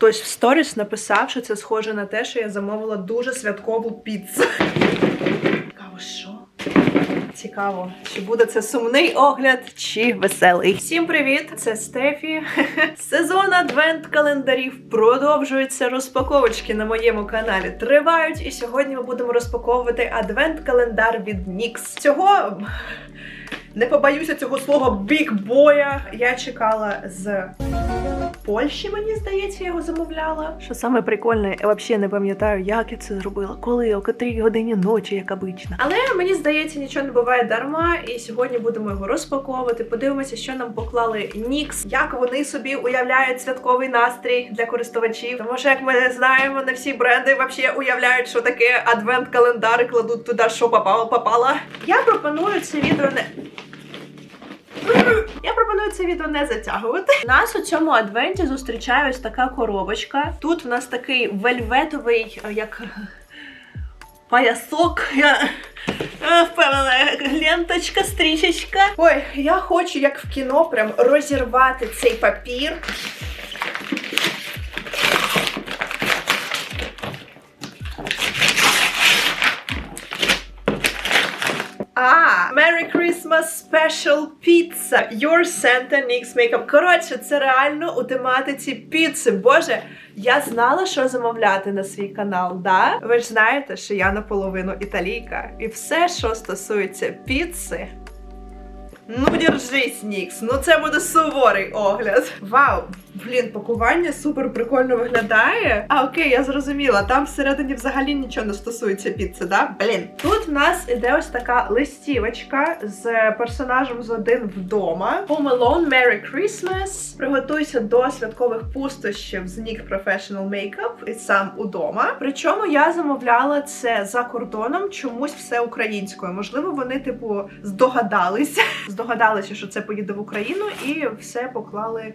Хтось в сторіс написав, що це схоже на те, що я замовила дуже святкову піцу. Цікаво, що? Цікаво, чи буде це сумний огляд, чи веселий. Всім привіт! Це Стефі. Сезон адвент календарів продовжується. Розпаковочки на моєму каналі тривають. І сьогодні ми будемо розпаковувати адвент календар від NYX. Цього не побоюся цього слова бікбоя. Я чекала з Польщі, мені здається, я його замовляла. Що саме прикольне, я взагалі не пам'ятаю, як я це зробила, коли, о котрій годині ночі, як обично. Але мені здається, нічого не буває дарма, і сьогодні будемо його розпаковувати. Подивимося, що нам поклали NYX, як вони собі уявляють святковий настрій для користувачів. Тому що, як ми знаємо, не всі бренди взагалі уявляють, що таке адвент-календар і кладуть туди, що попало, попало. Я пропоную це відео не. Я пропоную це відео не затягувати. Нас у цьому адвенті зустрічає ось така коробочка. Тут в нас такий вельветовий, е, як паясок. Я е, впевнена, ленточка, стрічечка. Ой, я хочу, як в кіно, прям розірвати цей папір. Merry Christmas Special Pizza. Your Santa Nix Makeup. Коротше, це реально у тематиці піци. Боже, я знала, що замовляти на свій канал, да? Ви ж знаєте, що я наполовину італійка. І все, що стосується піци. Ну, держись, Нікс. Ну це буде суворий огляд. Вау! Блін, пакування супер прикольно виглядає. А окей, я зрозуміла. Там всередині взагалі нічого не стосується піци, да? Блін. Тут в нас іде ось така листівочка з персонажем з один вдома. Home Alone, Merry Christmas. Приготуйся до святкових пустощів з Nick Professional Makeup і сам удома. Причому я замовляла це за кордоном, чомусь все українською. Можливо, вони, типу, здогадалися. Здогадалися, що це поїде в Україну, і все поклали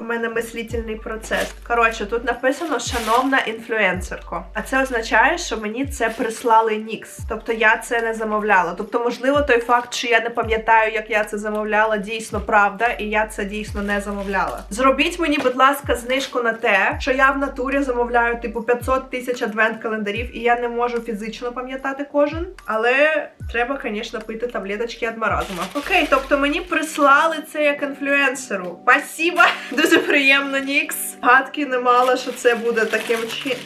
У мене мислительний процес. Коротше, тут написано шановна інфлюенсерко. А це означає, що мені це прислали Нікс. Тобто я це не замовляла. Тобто, можливо, той факт, що я не пам'ятаю, як я це замовляла, дійсно правда, і я це дійсно не замовляла. Зробіть мені, будь ласка, знижку на те, що я в натурі замовляю типу 500 тисяч адвент календарів, і я не можу фізично пам'ятати кожен. Але треба, звісно, пити таблеточки від маразма. Окей, тобто мені прислали це як інфлюенсеру. Спасибо! Дуже приємно, Нікс. Гадки не мала, що це буде таким чином.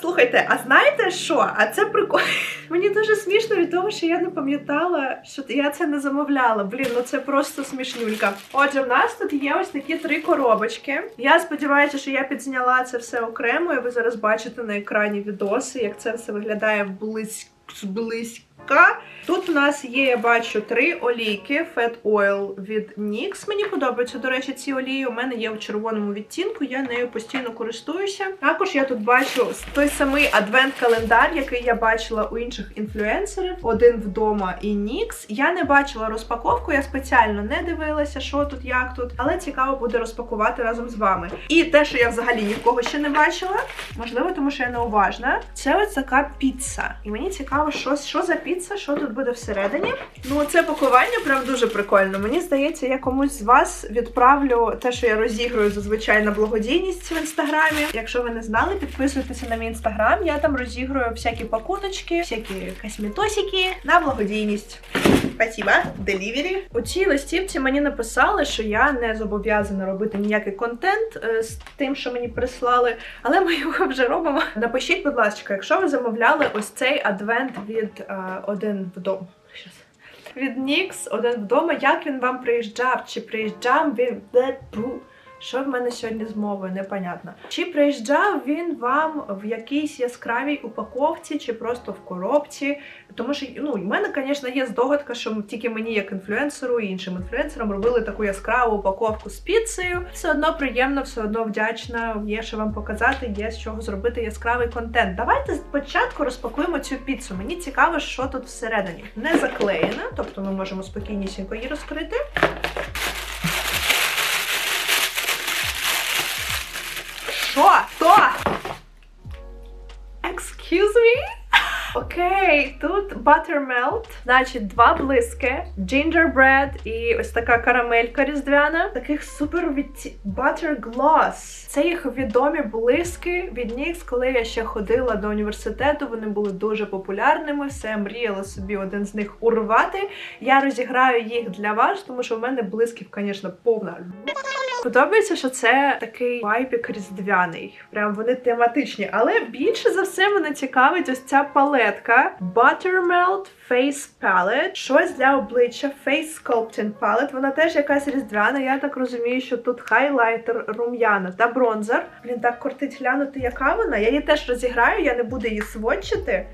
Слухайте, а знаєте що? А це прикольно. Мені дуже смішно від того, що я не пам'ятала, що я це не замовляла. Блін, ну це просто смішнюлька. Отже, в нас тут є ось такі три коробочки. Я сподіваюся, що я підзняла це все окремо, і ви зараз бачите на екрані відоси, як це все виглядає близько. Зблизька. Тут у нас є, я бачу, три олійки Fat Oil від NYX. Мені подобаються, до речі, ці олії. У мене є в червоному відтінку, я нею постійно користуюся. Також я тут бачу той самий адвент-календар, який я бачила у інших інфлюенсерів. Один вдома і NYX. Я не бачила розпаковку, я спеціально не дивилася, що тут, як тут, але цікаво буде розпакувати разом з вами. І те, що я взагалі нікого ще не бачила, можливо, тому що я неуважна. Це ось така піца. І мені цікаво, що, що за піца, що тут буде всередині. Ну, це пакування прям дуже прикольно. Мені здається, я комусь з вас відправлю те, що я розіграю зазвичай на благодійність в інстаграмі. Якщо ви не знали, підписуйтеся на мій інстаграм. Я там розіграю всякі пакуночки, всякі косметосики на благодійність. Спасибо, делівері. У цій листівці мені написали, що я не зобов'язана робити ніякий контент е, з тим, що мені прислали, але ми його вже робимо. Напишіть, будь ласка, якщо ви замовляли ось цей адвент від е, один вдома. Від Нікс один вдома, як він вам приїжджав? Чи приїжджав він. Що в мене сьогодні з мовою, непонятно. Чи приїжджав він вам в якійсь яскравій упаковці, чи просто в коробці? Тому що ну, в мене, звісно, є здогадка, що тільки мені, як інфлюенсеру і іншим інфлюенсерам, робили таку яскраву упаковку з піцею. Все одно приємно, все одно вдячна. Є що вам показати, є з чого зробити яскравий контент. Давайте спочатку розпакуємо цю піцу. Мені цікаво, що тут всередині. Не заклеєна, тобто ми можемо спокійнісінько її розкрити. Sure, sure. Excuse me? Окей, тут Buttermelt, значить, два блиски, gingerbread і ось така карамелька різдвяна. Таких супер відці... Butter Gloss. Це їх відомі блиски від NYX, коли я ще ходила до університету. Вони були дуже популярними. Все мріяла собі один з них урвати. Я розіграю їх для вас, тому що в мене блисків, звісно, повна. Подобається, що це такий вайбік різдвяний. Прям вони тематичні. Але більше за все мене цікавить ось ця палетка Buttermelt Face Palette. Щось для обличчя Face Sculpting Palette. Вона теж якась різдвяна. Я так розумію, що тут хайлайтер, рум'яна та бронзер. Блін, так кортить глянути, яка вона. Я її теж розіграю, я не буду її сводчити.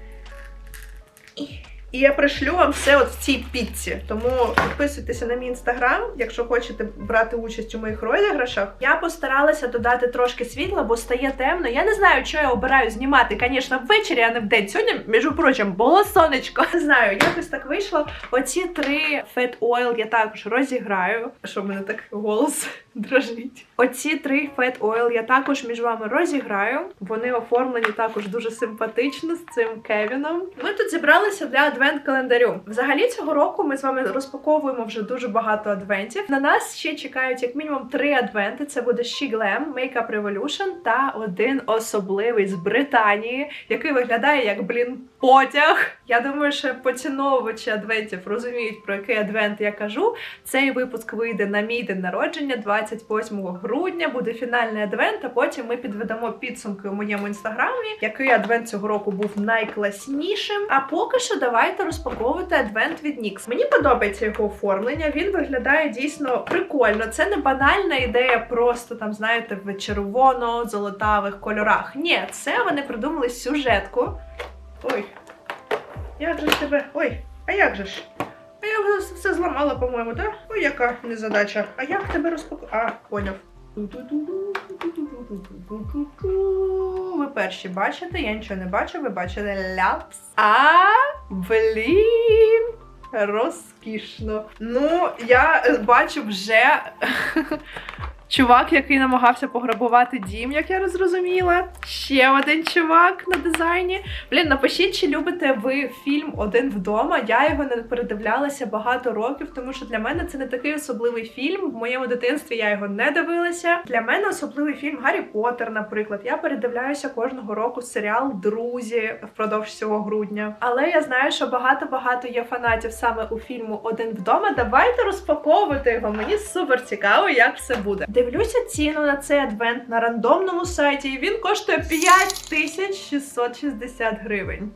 І я пришлю вам все от в цій піці. Тому підписуйтеся на мій інстаграм, якщо хочете брати участь у моїх розіграшах. Я постаралася додати трошки світла, бо стає темно. Я не знаю, що я обираю знімати, звісно, ввечері, а не вдень. Сьогодні, між прочим, було сонечко. Не знаю, якось так вийшло. Оці три Fat Oil я також розіграю. Що в мене так голос дрожить. Оці три Fat Oil я також між вами розіграю. Вони оформлені також дуже симпатично з цим Кевіном. Ми тут зібралися для адвент-календарю. Взагалі цього року ми з вами розпаковуємо вже дуже багато адвентів. На нас ще чекають як мінімум три адвенти. Це буде She Glam, Makeup Revolution та один особливий з Британії, який виглядає як блін потяг. Я думаю, що поціновувачі адвентів розуміють про який адвент я кажу. Цей випуск вийде на мій день народження 28 грудня. Буде фінальний адвент. А потім ми підведемо підсумки у моєму інстаграмі, який адвент цього року був найкласнішим. А поки що давайте розпаковувати адвент від NYX. Мені подобається його оформлення. Він виглядає дійсно прикольно. Це не банальна ідея, просто там, знаєте, в червоно-золотавих кольорах. Ні, це вони придумали сюжетку. Ой, як же ж тебе? Ой, а як же ж? А я вже все зламала, по-моєму, так? Ой, яка незадача. А як тебе розпакувати? А, поняв. Ви перші бачите, я нічого не бачу, ви бачите ляпс. А, блін, розкішно. Ну, я бачу вже чувак, який намагався пограбувати дім, як я зрозуміла. Ще один чувак на дизайні. Блін, напишіть, чи любите ви фільм Один вдома. Я його не передивлялася багато років, тому що для мене це не такий особливий фільм. В моєму дитинстві я його не дивилася. Для мене особливий фільм Гаррі Поттер, наприклад. Я передивляюся кожного року серіал Друзі впродовж цього грудня. Але я знаю, що багато-багато є фанатів саме у фільму Один вдома. Давайте розпаковувати його. Мені супер цікаво, як все буде. Дивлюся ціну на цей адвент на рандомному сайті, і він коштує 5660 гривень.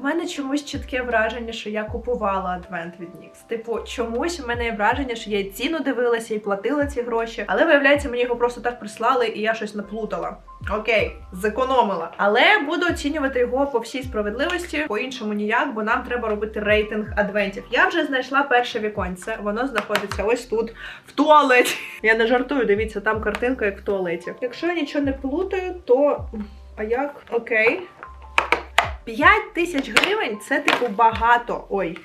У мене чомусь чітке враження, що я купувала адвент від NYX. Типу, чомусь у мене є враження, що я ціну дивилася і платила ці гроші. Але виявляється, мені його просто так прислали, і я щось наплутала. Окей, зекономила. Але буду оцінювати його по всій справедливості, по-іншому ніяк, бо нам треба робити рейтинг адвентів. Я вже знайшла перше віконце. Воно знаходиться ось тут, в туалеті. Я не жартую, дивіться, там картинка, як в туалеті. Якщо я нічого не плутаю, то. А як? Окей. 5 тисяч гривень це типу багато. Ой.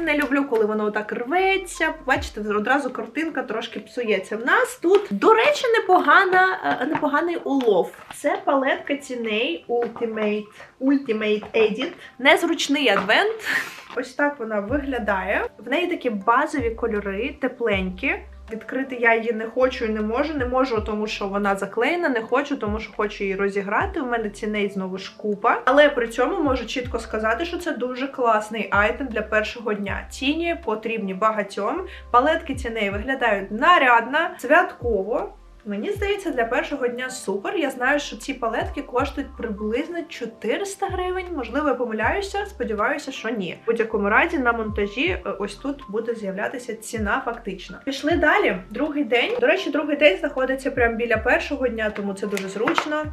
Не люблю, коли воно так рветься. Бачите, одразу картинка трошки псується. В нас тут, до речі, непогана, е, непоганий улов. Це палетка ціней Ultimate, Ultimate Edit. Незручний адвент. Ось так вона виглядає. В неї такі базові кольори, тепленькі. Відкрити я її не хочу і не можу. Не можу, тому що вона заклеєна, не хочу, тому що хочу її розіграти. У мене ціней знову ж купа. Але при цьому можу чітко сказати, що це дуже класний айтем для першого дня. Тіні потрібні багатьом. Палетки ціней виглядають нарядно, святково. Мені здається, для першого дня супер. Я знаю, що ці палетки коштують приблизно 400 гривень. Можливо, я помиляюся. Сподіваюся, що ні. В будь-якому разі на монтажі е, ось тут буде з'являтися ціна фактична. Пішли далі. Другий день. До речі, другий день знаходиться прямо біля першого дня, тому це дуже зручно.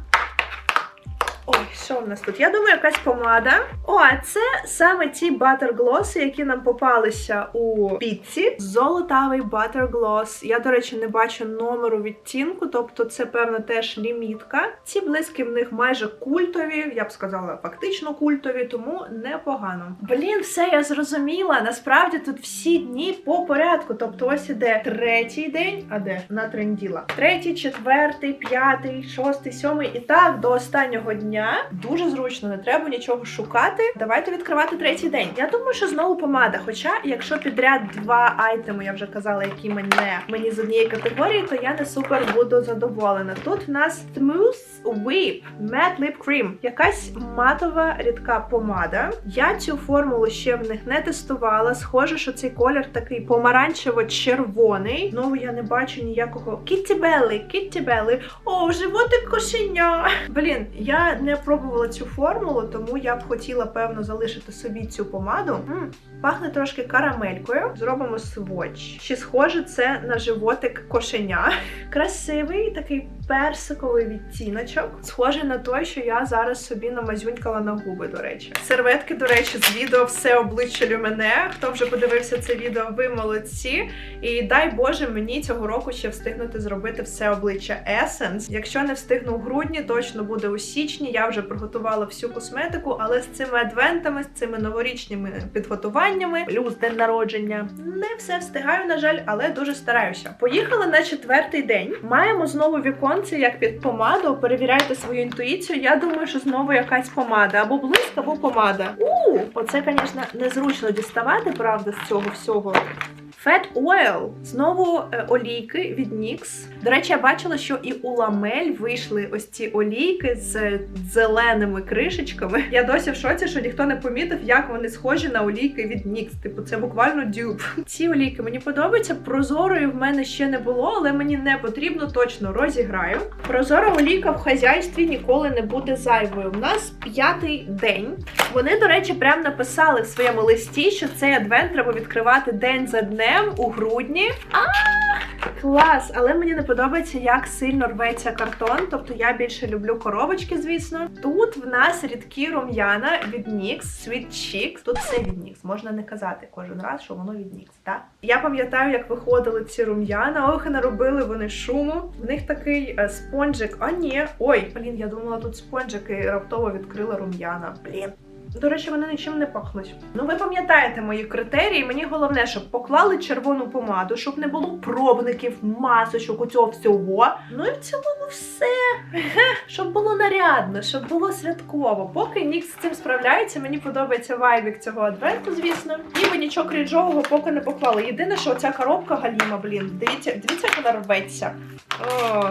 Ой, що в нас тут? Я думаю, якась помада. О, це саме ті батерглоси, які нам попалися у піці. Золотавий батерглос. Я, до речі, не бачу номеру відтінку, тобто це, певно, теж лімітка. Ці блиски в них майже культові, я б сказала, фактично культові, тому непогано. Блін, все я зрозуміла. Насправді тут всі дні по порядку. Тобто, ось іде третій день, а де натренділа. Третій, четвертий, п'ятий, шостий, сьомий і так до останнього дня дня. Дуже зручно, не треба нічого шукати. Давайте відкривати третій день. Я думаю, що знову помада. Хоча, якщо підряд два айтеми, я вже казала, які мене мені з однієї категорії, то я не супер буду задоволена. Тут в нас Smooth Whip Matte Lip Cream. Якась матова рідка помада. Я цю формулу ще в них не тестувала. Схоже, що цей колір такий помаранчево-червоний. Знову я не бачу ніякого кіттібели, кіттібели. О, животик кошеня. Блін, я не пробувала цю формулу, тому я б хотіла певно залишити собі цю помаду. Пахне трошки карамелькою. Зробимо сводч. Чи схоже це на животик кошеня? Красивий такий персиковий відтіночок. Схожий на той, що я зараз собі намазюнькала на губи, до речі. Серветки, до речі, з відео все обличчя люмене. Хто вже подивився це відео, ви молодці. І дай Боже мені цього року ще встигнути зробити все обличчя Essence. Якщо не встигну в грудні, точно буде у січні. Я вже приготувала всю косметику, але з цими адвентами, з цими новорічними підготуваннями, плюс день народження, не все встигаю, на жаль, але дуже стараюся. Поїхали на четвертий день. Маємо знову віконце, як під помаду. Перевіряйте свою інтуїцію. Я думаю, що знову якась помада або блиск, або помада. У, оце, звісно, незручно діставати, правда, з цього всього. Fat Oil. Знову е, олійки від NYX. До речі, я бачила, що і у ламель вийшли ось ці олійки з зеленими кришечками. Я досі в шоці, що ніхто не помітив, як вони схожі на олійки від NYX. Типу, це буквально дюб. Ці олійки мені подобаються. Прозорої в мене ще не було, але мені не потрібно, точно розіграю. Прозора олійка в хазяйстві ніколи не буде зайвою. У нас п'ятий день. Вони, до речі, прям написали в своєму листі, що цей адвент треба відкривати день за днем у грудні. А клас! Але мені не подобається, як сильно рветься картон. Тобто я більше люблю коробочки, звісно. Тут в нас рідкі рум'яна від NYX, Sweet Cheeks. Тут все від NYX. Можна не казати кожен раз, що воно від NYX, так? Я пам'ятаю, як виходили ці рум'яна. Ох, наробили вони шуму. В них такий е, спонжик. А ні, ой, блін, я думала, тут спонжик раптово відкрила рум'яна. Блін. До речі, вони нічим не пахнуть. Ну, ви пам'ятаєте мої критерії. Мені головне, щоб поклали червону помаду, щоб не було пробників, масочок, у цього всього. Ну і в цілому все. Нарядно, щоб було святково. Поки Нікс з цим справляється, мені подобається вайбік цього адвенту, звісно. І ви нічого крінжового поки не поклали. Єдине, що ця коробка галіма, блін, дивіться, дивіться, як вона рветься.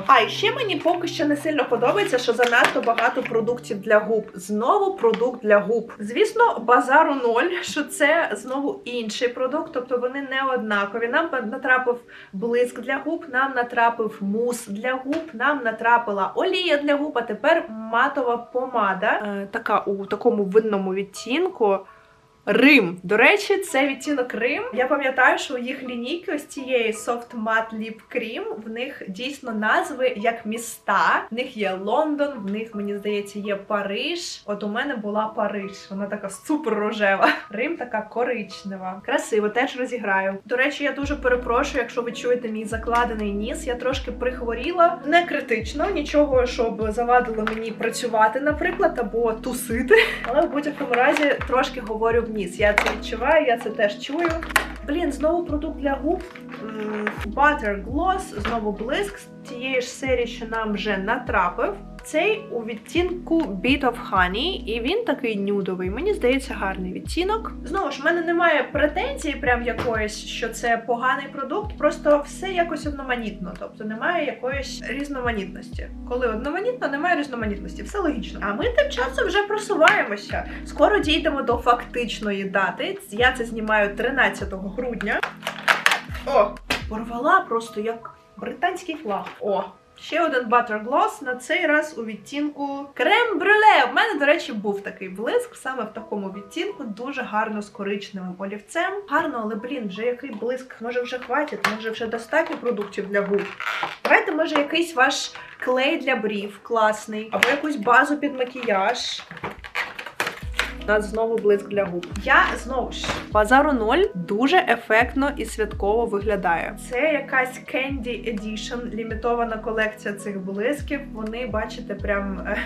А і ще мені поки що не сильно подобається, що занадто багато продуктів для губ. Знову продукт для губ. Звісно, базару ноль, що це знову інший продукт, тобто вони не однакові. Нам натрапив блиск для губ, нам натрапив мус для губ, нам натрапила олія для губ, а тепер матова помада. Е, така у такому винному відтінку. Рим. До речі, це відтінок Рим. Я пам'ятаю, що у їх лінійки ось цієї Soft Matte Lip Cream, в них дійсно назви як міста. В них є Лондон, в них, мені здається, є Париж. От у мене була Париж. Вона така супер рожева. Рим така коричнева. Красиво, теж розіграю. До речі, я дуже перепрошую, якщо ви чуєте мій закладений ніс. Я трошки прихворіла. Не критично, нічого, щоб завадило мені працювати, наприклад, або тусити. Але в будь-якому разі трошки говорю в ніс. Я це відчуваю, я це теж чую. Блін, знову продукт для губ. Butter Gloss, знову блиск з тієї ж серії, що нам вже натрапив. Цей у відтінку Bit of Honey, і він такий нюдовий. Мені здається, гарний відтінок. Знову ж, в мене немає претензії, прям якоїсь, що це поганий продукт. Просто все якось одноманітно. Тобто немає якоїсь різноманітності. Коли одноманітно, немає різноманітності. Все логічно. А ми тим часом вже просуваємося. Скоро дійдемо до фактичної дати. Я це знімаю 13 грудня. О, порвала просто як британський флаг. О. Ще один Butter Gloss, на цей раз у відтінку крем брюле. У мене, до речі, був такий блиск саме в такому відтінку, дуже гарно з коричневим олівцем. Гарно, але блін, вже який блиск, може вже хватить, може вже достатньо продуктів для губ. Давайте, може, якийсь ваш клей для брів класний, або якусь базу під макіяж. Нас знову блиск для губ. Я знову ж базару 0 дуже ефектно і святково виглядає. Це якась Candy Edition, лімітована колекція цих блисків. Вони, бачите, прям е,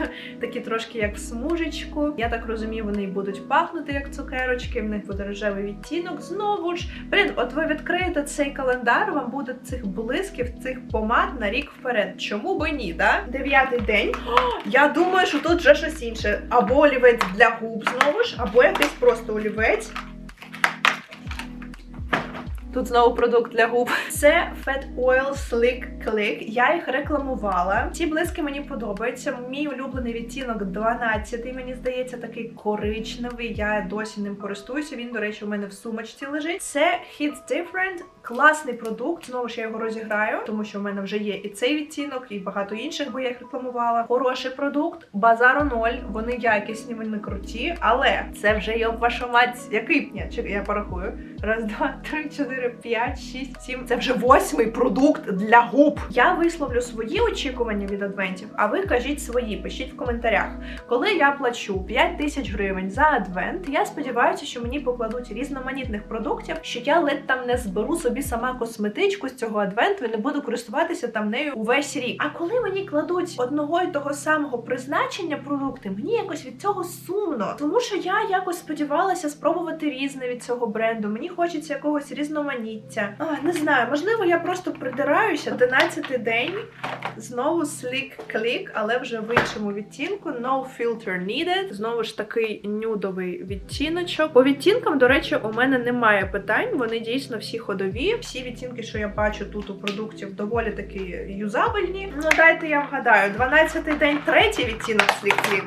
такі трошки як в смужечку. Я так розумію, вони будуть пахнути як цукерочки. В них буде рожевий відтінок. Знову ж, блін, от ви відкриєте цей календар, вам буде цих блисків, цих помад на рік вперед. Чому би ні? Да? Дев'ятий день. О, я думаю, що тут вже щось інше. Або олівець для губ знову ж, або якийсь просто олівець. Тут знову продукт для губ. Це Fat Oil Slick Click. Я їх рекламувала. Ці блиски мені подобаються. Мій улюблений відтінок 12, мені здається, такий коричневий. Я досі ним користуюся. Він, до речі, у мене в сумочці лежить. Це Hits Different. Класний продукт. Знову ж я його розіграю, тому що в мене вже є і цей відтінок, і багато інших, бо я їх рекламувала. Хороший продукт, базару ноль. Вони якісні, вони круті, але це вже йоб вашу мать. Який чекай, я порахую. Раз, два, три, чотири, п'ять, шість, сім. Це вже восьмий продукт для губ. Я висловлю свої очікування від адвентів, а ви кажіть свої, пишіть в коментарях. Коли я плачу 5 тисяч гривень за адвент, я сподіваюся, що мені покладуть різноманітних продуктів, що я ледь там не зберу собі сама косметичку з цього адвенту і не буду користуватися там нею увесь рік. А коли мені кладуть одного і того самого призначення продукти, мені якось від цього сумно, тому що я якось сподівалася спробувати різне від цього бренду. Мені хочеться якогось різноманіття. А, не знаю, можливо, я просто придираюся. 11 день знову Slick Click, але вже в іншому відтінку. No filter needed. Знову ж такий нюдовий відтіночок. По відтінкам, до речі, у мене немає питань. Вони дійсно всі ходові. Всі відтінки, що я бачу тут у продуктів, доволі таки юзабельні. Ну дайте я вгадаю. 12 день, третій відтінок Click.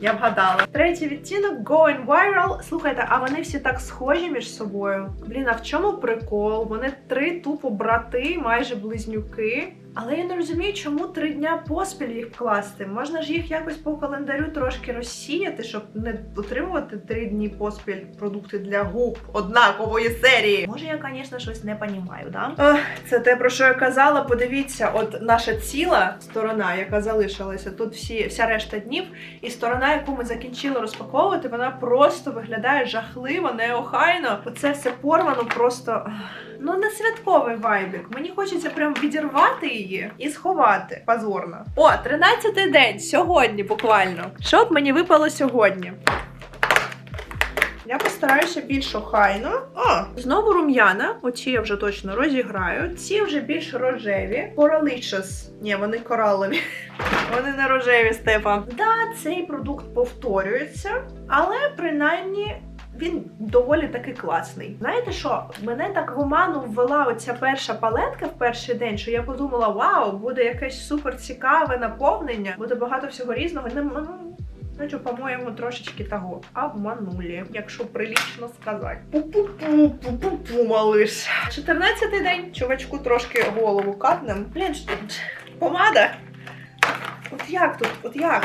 Я вгадала. Третій відтінок Going Viral. Слухайте, а вони всі так схожі між собою. Блін, а в чому прикол? Вони три тупо брати, майже близнюки. Але я не розумію, чому три дня поспіль їх вкласти. Можна ж їх якось по календарю трошки розсіяти, щоб не отримувати три дні поспіль продукти для губ однакової серії. Може, я, звісно, щось не понімаю, да? Ох, це те, про що я казала. Подивіться, от наша ціла сторона, яка залишилася, тут всі вся решта днів, і сторона, яку ми закінчили розпаковувати, вона просто виглядає жахливо, неохайно. Оце все порвано просто. Ну, не святковий вайбік. Мені хочеться прям відірвати її і сховати. Позорно. О, 13-й день сьогодні, буквально. Що б мені випало сьогодні? Я постараюся більш охайно. О, знову рум'яна. Оці я вже точно розіграю. Ці вже більш рожеві. Coralicious. Ні, вони коралові. Вони не рожеві, Стефан. Да, цей продукт повторюється, але принаймні. Він доволі таки класний. Знаєте що? Мене так в оману ввела оця перша палетка в перший день, що я подумала: вау, буде якесь супер цікаве наповнення, буде багато всього різного. Не Ну, по-моєму, трошечки того обманули, якщо прилічно сказати. Пу-пу-пу, пу-пу-пу, малиш. 14-й день, чувачку трошки голову катнем. Блін? Помада? От як тут? От як?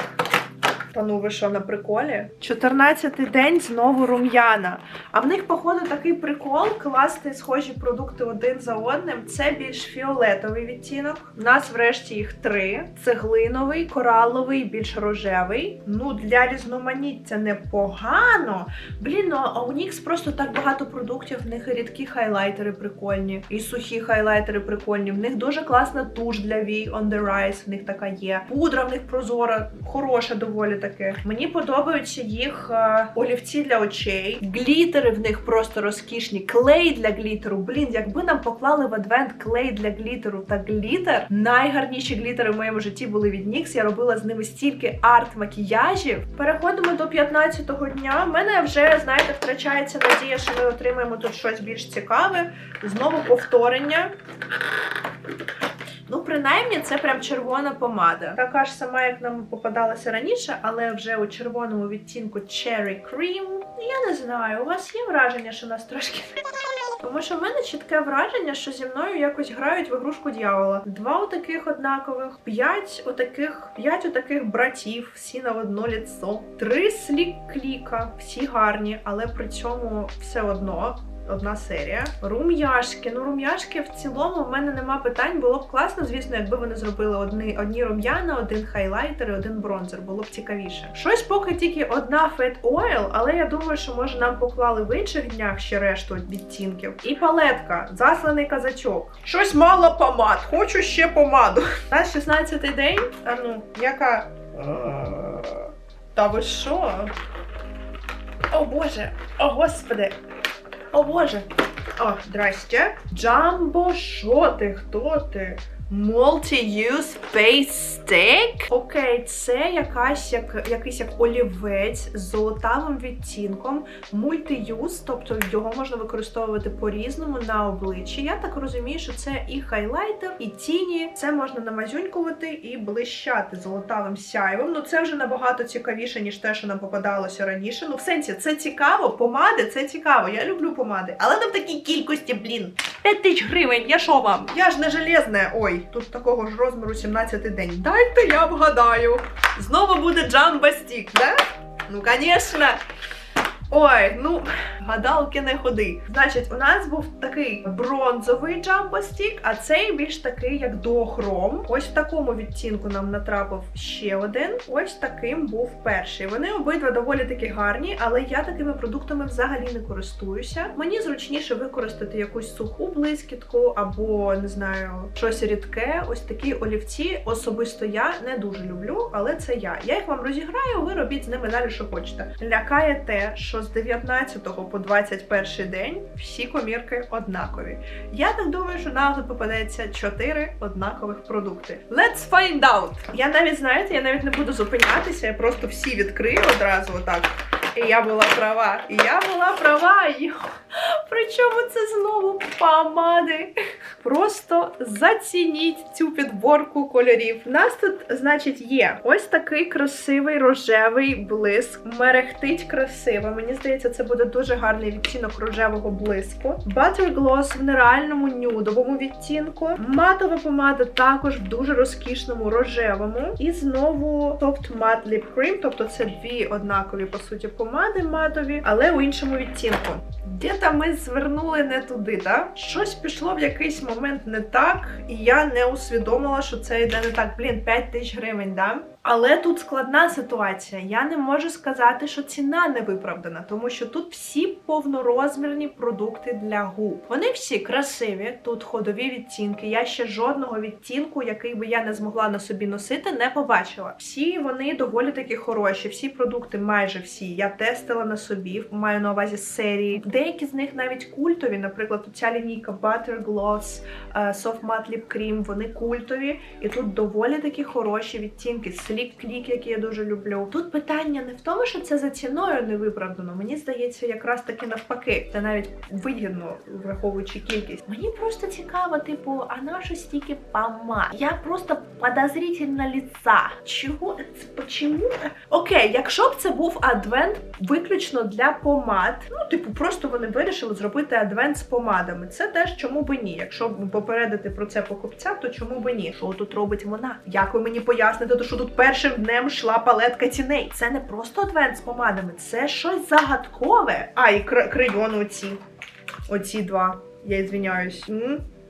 Та ну ви що на приколі? 14-й день знову рум'яна. А в них, походу, такий прикол класти схожі продукти один за одним. Це більш фіолетовий відтінок. У нас врешті їх три: цеглиновий, кораловий, більш рожевий. Ну, для різноманіття непогано. Блін, ну а у Нікс просто так багато продуктів. В них і рідкі хайлайтери прикольні, і сухі хайлайтери прикольні. В них дуже класна туш для вій on the rise, в них така є. Пудра в них прозора, хороша доволі таки. Мені подобаються їх е, олівці для очей. Глітери в них просто розкішні. Клей для глітеру. Блін, якби нам поклали в адвент клей для глітеру та глітер. Найгарніші глітери в моєму житті були від NYX. Я робила з ними стільки арт-макіяжів. Переходимо до 15-го дня. У мене вже, знаєте, втрачається надія, що ми отримаємо тут щось більш цікаве. Знову повторення. Ну, принаймні, це прям червона помада. Така ж сама, як нам попадалася раніше, але вже у червоному відтінку Cherry Cream. Я не знаю, у вас є враження, що нас трошки. Тому що в мене чітке враження, що зі мною якось грають в ігрушку дьявола. Два отаких однакових, п'ять отаких, п'ять отаких братів, всі на одно ліцо. Три слік кліка, всі гарні, але при цьому все одно одна серія. Рум'яшки. Ну, рум'яшки в цілому в мене нема питань. Було б класно, звісно, якби вони зробили одні, одні рум'яна, один хайлайтер і один бронзер. Було б цікавіше. Щось поки тільки одна Fat Oil, але я думаю, що може нам поклали в інших днях ще решту відтінків. І палетка, засланий казачок. Щось мало помад. Хочу ще помаду. У нас 16-й день. А ну, яка. Та ви що? О Боже! О Господи! О Боже! О, здрасте. Джамбо, що ти? Хто ти? Multi-use face stick? Окей, це якась як якийсь як олівець з золотавим відтінком. Multi-use, тобто його можна використовувати по-різному на обличчі. Я так розумію, що це і хайлайтер, і тіні. Це можна намазюнькувати і блищати золотавим сяйвом. Ну це вже набагато цікавіше, ніж те, що нам попадалося раніше. Ну, в сенсі, це цікаво, помади, це цікаво. Я люблю помади. Але не в такій кількості, блін. 5 тисяч гривень, я що вам? Я ж не железне. Ой, тут такого ж розміру 17 день. Дайте я вгадаю. Знову буде джамба стік, да? Ну, звісно. Ой, ну, гадалки не ходи. Значить, у нас був такий бронзовий джамбостік, а цей більш такий, як дуохром. Ось в такому відтінку нам натрапив ще один. Ось таким був перший. Вони обидва доволі таки гарні, але я такими продуктами взагалі не користуюся. Мені зручніше використати якусь суху блискітку або не знаю щось рідке. Ось такі олівці особисто я не дуже люблю, але це я. Я їх вам розіграю. Ви робіть з ними далі, що хочете. Лякає те, що з 19 по 21 день всі комірки однакові. Я так думаю, що нам попадеться 4 однакових продукти. Let's find out! Я навіть знаєте, я навіть не буду зупинятися, я просто всі відкрию одразу отак. І я була права. І я була права. Йо. Причому це знову помади. Просто зацініть цю підборку кольорів. У нас тут, значить, є ось такий красивий рожевий блиск. Мерехтить красиво. Мені здається, це буде дуже гарний відтінок рожевого блиску. Butter Gloss в нереальному нюдовому відтінку. Матова помада також в дуже розкішному рожевому. І знову Soft Matte Lip Cream, тобто це дві однакові, по суті, помади матові, але у іншому відтінку. Де-то ми звернули не туди, так? Щось пішло в якийсь момент не так, і я не усвідомила, що це йде не так. Блін, 5 тисяч гривень, да? Але тут складна ситуація. Я не можу сказати, що ціна не виправдана, тому що тут всі повнорозмірні продукти для губ. Вони всі красиві, тут ходові відтінки. Я ще жодного відтінку, який би я не змогла на собі носити, не побачила. Всі вони доволі таки хороші. Всі продукти, майже всі, я тестила на собі, маю на увазі серії. Деякі з них навіть культові. Наприклад, ця лінійка Butter Gloss, е, Soft Matte Lip Cream, вони культові, і тут доволі таки хороші відтінки. Click, які я дуже люблю. Тут питання не в тому, що це за ціною не виправдано. Мені здається, якраз таки навпаки, це навіть вигідно, враховуючи кількість. Мені просто цікаво, типу, а на що стільки помад? Я просто подозрительна ліца. Чого це чому? Окей, якщо б це був адвент виключно для помад, ну типу, просто вони вирішили зробити адвент з помадами. Це теж чому би ні. Якщо попередити про це покупця, то чому би ні? Що тут робить вона? Як ви мені поясните, то що тут першим днем йшла палетка тіней? Це не просто адвент з помадами, це щось загадкове. А, і кр- оці. Оці два. Я звіняюсь.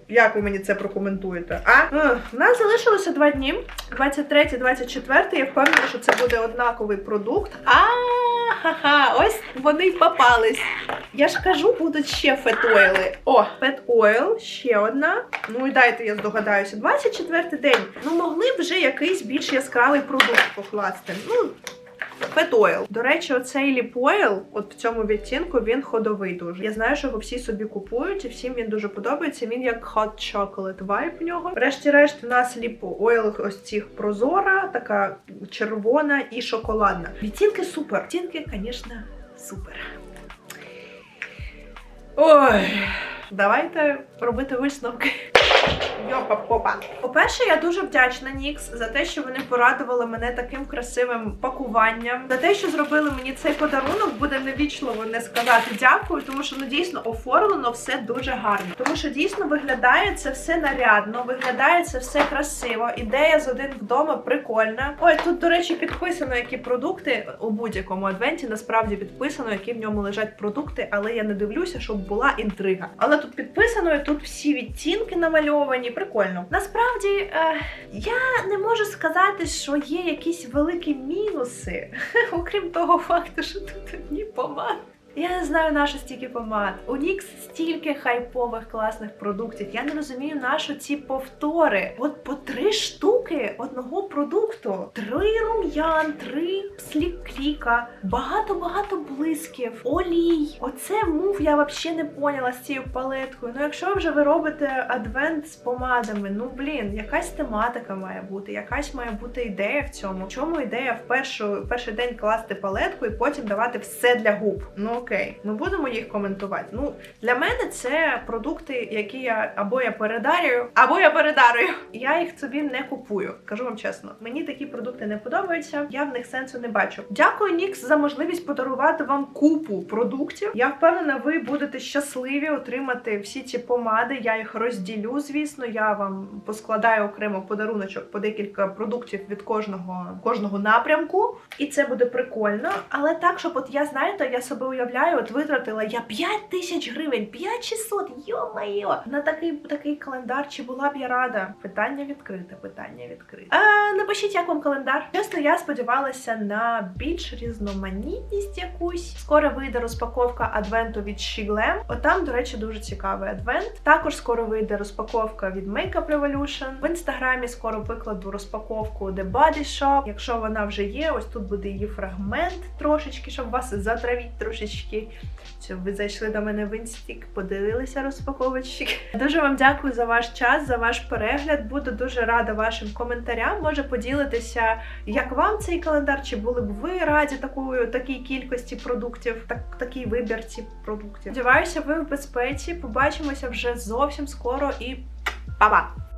Як ви мені це прокоментуєте? А? У нас залишилося два дні. 23-24. Я впевнена, що це буде однаковий продукт. А ха-ха, ось вони попались. Я ж кажу, будуть ще фет-ойли. О, фет-ойл, ще одна. Ну і дайте я здогадаюся. 24 день. Ну могли б вже якийсь більш яскравий продукт покласти. Ну, Фетойл. До речі, оцей ліпойл, от в цьому відтінку, він ходовий дуже. Я знаю, що його всі собі купують, і всім він дуже подобається. Він як hot chocolate vibe в нього. Врешті-решт, у нас ліпойл ось цих прозора, така червона і шоколадна. Відтінки супер. Відтінки, звісно, супер. Ой, давайте робити висновки. Йопа попа. По-перше, я дуже вдячна Нікс за те, що вони порадували мене таким красивим пакуванням, за те, що зробили мені цей подарунок. Буде невічливо не сказати дякую, тому що ну дійсно оформлено все дуже гарно. Тому що дійсно виглядає це все нарядно, виглядає це все красиво. Ідея з один вдома прикольна. Ой, тут, до речі, підписано, які продукти у будь-якому адвенті насправді підписано, які в ньому лежать продукти, але я не дивлюся, щоб була інтрига. Але тут підписано, і тут всі відтінки намальовані. Прикольно. Насправді е, я не можу сказати, що є якісь великі мінуси, окрім того факту, що тут одні помади. Я не знаю, на стільки помад. У Нікс стільки хайпових класних продуктів. Я не розумію, на ці повтори. От по три штуки одного продукту: три рум'ян, три слік-кліка, багато-багато блисків, олій. Оце мув я взагалі не поняла з цією палеткою. Ну, якщо вже ви робите адвент з помадами, ну блін, якась тематика має бути, якась має бути ідея в цьому. В чому ідея в першу перший день класти палетку і потім давати все для губ? Ну окей, ми будемо їх коментувати. Ну для мене це продукти, які я або я передарюю, або я передарюю. Я їх собі не купую. Кажу вам чесно, мені такі продукти не подобаються. Я в них сенсу не бачу. Дякую, Нікс, за можливість подарувати вам купу продуктів. Я впевнена, ви будете щасливі отримати всі ці помади. Я їх розділю. Звісно, я вам поскладаю окремо подаруночок по декілька продуктів від кожного кожного напрямку, і це буде прикольно. Але так, щоб от я знаєте, я себе уявляю, от витратила я 5 тисяч гривень, 5600, йо-майо, на такий такий календар. Чи була б я рада? Питання відкрите, питання відкрите. А, напишіть, як вам календар. Чесно, я сподівалася на більш різноманітність якусь. Скоро вийде розпаковка адвенту від Shiglem. Отам, до речі, дуже цікавий адвент. Також скоро вийде розпаковка від Makeup Revolution. В інстаграмі скоро викладу розпаковку The Body Shop. Якщо вона вже є, ось тут буде її фрагмент трошечки, щоб вас затравіть трошечки. Щоб ви зайшли до мене в інстік, подивилися розпаковочки. Дуже вам дякую за ваш час, за ваш перегляд. Буду дуже рада вашим коментарям. Може поділитися, як вам цей календар, чи були б ви раді такої такій кількості продуктів, так такій вибірці продуктів. Сподіваюся, ви в безпеці. Побачимося вже зовсім скоро і па-па!